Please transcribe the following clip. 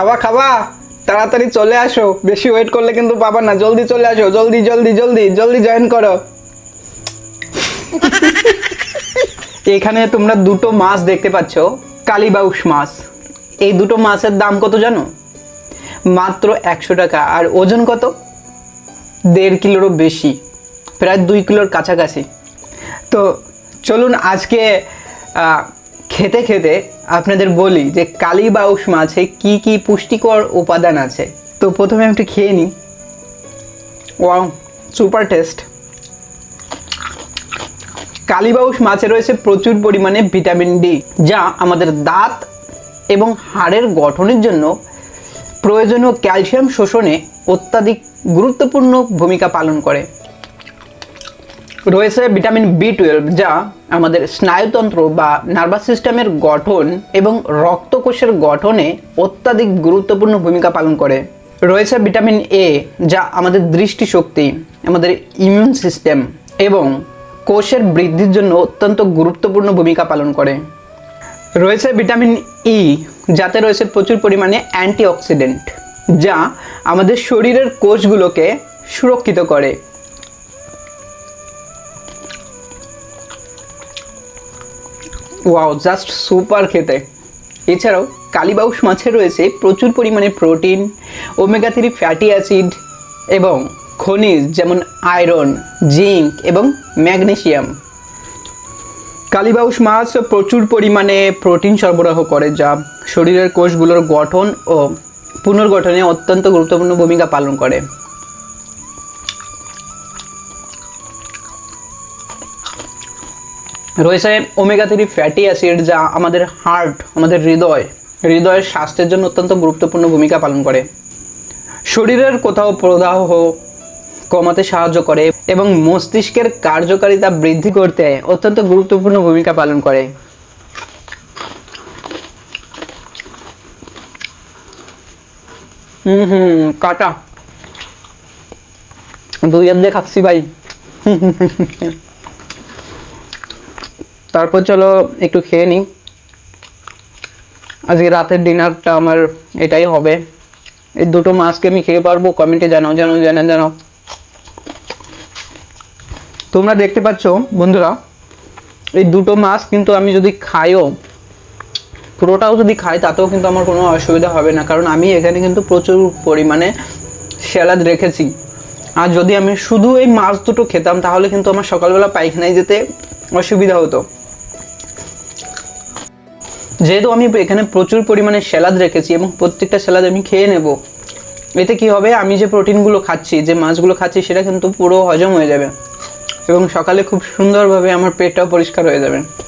খাবা খাবা। তাড়াতাড়ি চলে আসো। বেশি ওয়েট করলে কিন্তু পাবা না। জলদি চলে আসো। জলদি জলদি জলদি জলদি জয়েন করো। এখানে তোমরা দুটো মাছ দেখতে পাচ্ছ, কালীবাউস মাছ। এই দুটো মাছের দাম কত জানো? মাত্র একশো টাকা। আর ওজন কত? দেড় কিলোরও বেশি। প্রায় দুই কিলোর কাছাকাছি। তো চলুন আজকে খেতে খেতে আপনাদের বলি যে কালীবাউস মাছে কি কি পুষ্টিকর উপাদান আছে? তো প্রথমে আমি একটু খেয়ে নিই। Wow, super test. কালীবাউস মাছে রয়েছে প্রচুর পরিমাণে ভিটামিন ডি, যা আমাদের দাঁত এবং হাড়ের গঠনের জন্য প্রয়োজনীয় ক্যালসিয়াম শোষণে অত্যাধিক গুরুত্বপূর্ণ ভূমিকা পালন করে। রয়েছে ভিটামিন বি টুয়েলভ যা আমাদের স্নায়ুতন্ত্র বা নার্ভাস সিস্টেমের গঠন এবং রক্তকোষের গঠনে অত্যাধিক গুরুত্বপূর্ণ ভূমিকা পালন করে। রয়েছে ভিটামিন এ যা আমাদের দৃষ্টিশক্তি, আমাদের ইমিউন সিস্টেম এবং কোষের বৃদ্ধির জন্য অত্যন্ত গুরুত্বপূর্ণ ভূমিকা পালন করে। রয়েছে ভিটামিন ই যাতে রয়েছে প্রচুর পরিমাণে অ্যান্টিঅক্সিডেন্ট যা আমাদের শরীরের কোষগুলোকে সুরক্ষিত করে। ওয়াও জাস্ট সুপার খেতে। এছাড়াও কালীবাউস মাছে রয়েছে প্রচুর পরিমাণে protein omega three fatty acid এবং খনিজ যেমন আয়রন জিঙ্ক এবং ম্যাগনেশিয়াম কালীবাউস মাছ প্রচুর পরিমাণে প্রোটিন সরবরাহ করে যা শরীরের কোষগুলোর গঠন ও পুনর্গঠনে অত্যন্ত গুরুত্বপূর্ণ ভূমিকা পালন করে। রয়েছে ওমেগা থ্রি ফ্যাটি অ্যাসিড যা আমাদের হার্ট আমাদের হৃদয়, হৃদয়ের স্বাস্থ্যের জন্য অত্যন্ত গুরুত্বপূর্ণ ভূমিকা পালন করে। শরীরের কোথাও প্রদাহ কমাতে সাহায্য করে এবং মস্তিষ্কের কার্যকারিতা বৃদ্ধি করতে অত্যন্ত গুরুত্বপূর্ণ ভূমিকা পালন করে। হুম হুম, কাটা। দুই দিয়ে খাচ্ছি ভাই। তারপর চলো একটু খেয়ে নিই। আজকে রাতের ডিনারটা আমার এটাই হবে। এই দুটো মাছকে আমি খেয়ে পারব কমেন্টে জানাও জানাও জানাও জানাও। তোমরা দেখতে পাচ্ছ বন্ধুরা, এই দুটো মাছ কিন্তু আমি যদি খাইও, পুরোটাও যদি খাই, তাতেও কিন্তু আমার কোনো অসুবিধা হবে না। কারণ আমি এখানে কিন্তু প্রচুর পরিমাণে স্যালাদ রেখেছি। আর যদি আমি শুধু এই মাছ দুটো খেতাম, তাহলে কিন্তু আমার সকালবেলা পায়খানায় যেতে অসুবিধা হতো। যেহেতু আমি এখানে প্রচুর পরিমাণে স্যালাদ রেখেছি এবং প্রত্যেকটা স্যালাদ আমি খেয়ে নেব, এতে কি হবে? আমি যে প্রোটিনগুলো খাচ্ছি, যে মাছগুলো খাচ্ছি, সেটা কিন্তু পুরো হজম হয়ে যাবে এবং সকালে খুব সুন্দরভাবে আমার পেটটাও পরিষ্কার হয়ে যাবে।